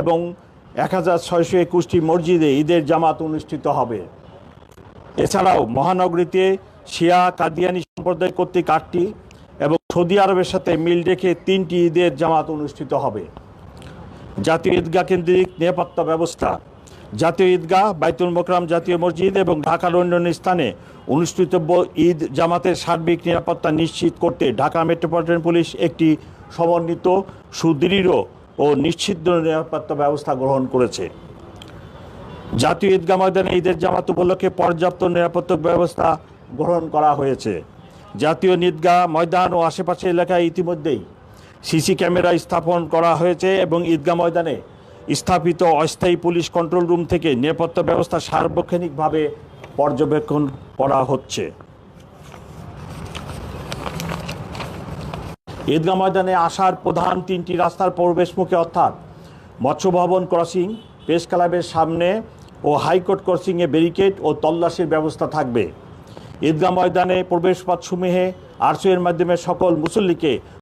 এবং এক হাজার ছয়শো একুশটি মসজিদে ঈদের জামাত অনুষ্ঠিত হবে। এছাড়াও মহানগরীতে শিয়া, কাদিয়ানি সম্প্রদায় কর্তৃক আটটি এবং সৌদি আরবের সাথে মিল রেখে তিনটি ঈদের জামাত অনুষ্ঠিত হবে। জাতীয় ঈদগাহ কেন্দ্রিক নিরাপত্তা ব্যবস্থা। জাতীয় ঈদগাহ, বাইতুল মোকরাম জাতীয় মসজিদ এবং ঢাকার অন্যান্য স্থানে অনুষ্ঠিতব্য ঈদ জামাতের সার্বিক নিরাপত্তা নিশ্চিত করতে ঢাকা মেট্রোপলিটন পুলিশ একটি সমন্বিত, সুদৃঢ় ও নিশ্চিত নিরাপত্তা ব্যবস্থা গ্রহণ করেছে। জাতীয় ঈদগাহ ময়দানে ঈদের জামাত উপলক্ষে পর্যাপ্ত নিরাপত্তা ব্যবস্থা গ্রহণ করা হয়েছে। জাতীয় ঈদগাহ ময়দান ও আশেপাশের এলাকায় ইতিমধ্যেই সিসি ক্যামেরা স্থাপন করা হয়েছে এবং ঈদগাহ ময়দানে স্থাপিত অস্থায়ী পুলিশ কন্ট্রোল রুম থেকে নিরাপত্তা ব্যবস্থা সার্বক্ষণিকভাবে পর্যবেক্ষণ করা হচ্ছে। ঈদগাহ ময়দানে আসার প্রধান তিনটি রাস্তার প্রবেশমুখে অর্থাৎ মৎস্যভবন ক্রসিং, প্রেস ক্লাবের সামনে ও হাইকোর্ট ক্রসিংয়ে ব্যারিকেড ও তল্লাশির ব্যবস্থা থাকবে। ঈদগাহ ময়দানে প্রবেশপথ সমূহে আরসুয়ের মাধ্যমে সকল মুসল্লিকে